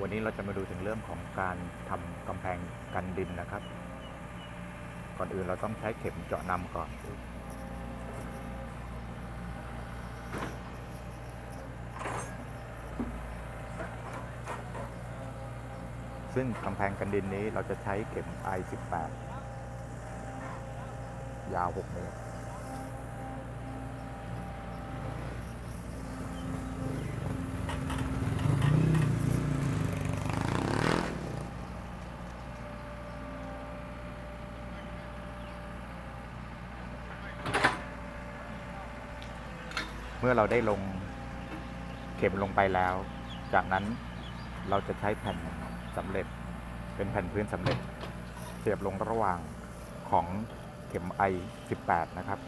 วันนี้เราจะมาดูถึงเรื่องของการทำกำแพงกันดินนะครับ ก่อนอื่นเราต้องใช้เข็มเจาะนำก่อน ซึ่งกำแพงกันดินนี้เราจะใช้เข็ม I18 ยาว 6 เมตร เมื่อเราได้ลงเข็มลงไปแล้ว จากนั้นเราจะใช้แผ่นสำเร็จ เป็นแผ่นพื้นสำเร็จ เสียบลงระหว่างของเข็มไอ18 นะครับ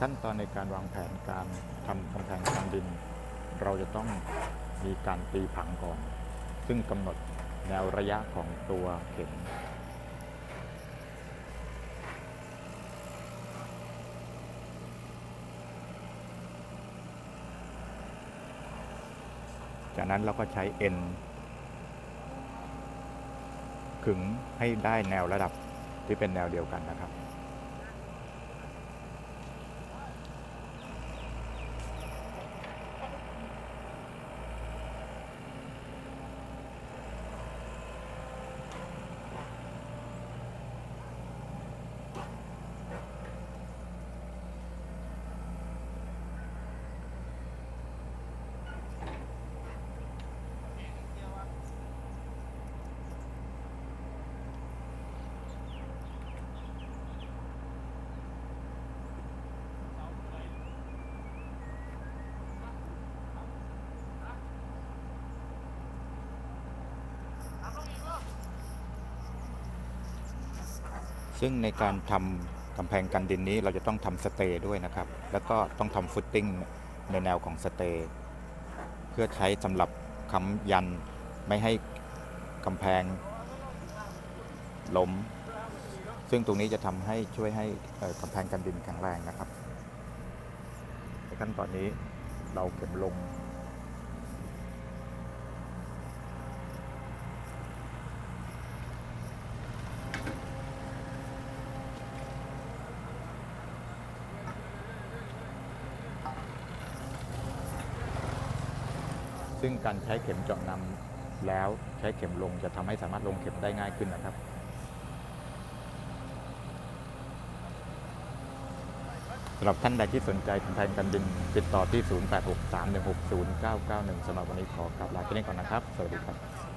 ขั้นตอนในการวางแผนการทำกำแพงกันดิน เราจะต้องมีการตีผังก่อน ซึ่งกำหนดแนวระยะของตัวเข็มจากนั้นเราก็ใช้เอ็นขึงให้ได้แนวระดับที่เป็นแนวเดียวกันนะครับ ซึ่งในการทำกำแพงกันดินนี้เราจะต้องทำสเตย์ด้วยนะครับ แล้วก็ต้องทำฟุตติ้งในแนวของสเตย์เพื่อใช้สำหรับค้ำยันไม่ให้กำแพงล้ม ซึ่งตรงนี้จะทำให้ช่วยให้กำแพงกันดินแข็งแรงนะครับในขั้นตอนนี้เราเข็มลง ซึ่งการใช้เข็มเจาะนำแล้วใช้เข็มลงจะทำให้สามารถลงเข็มได้ง่ายขึ้นนะครับ สำหรับท่านใดที่สนใจแพงกันดินติดต่อที่ 0863160991สำหรับวันนี้ขอกลับลาที่นี่ก่อนนะครับ สวัสดีครับ